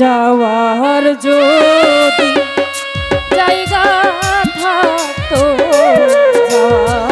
যাওয়ার যদি জায়গা থাকতো যাওয়ার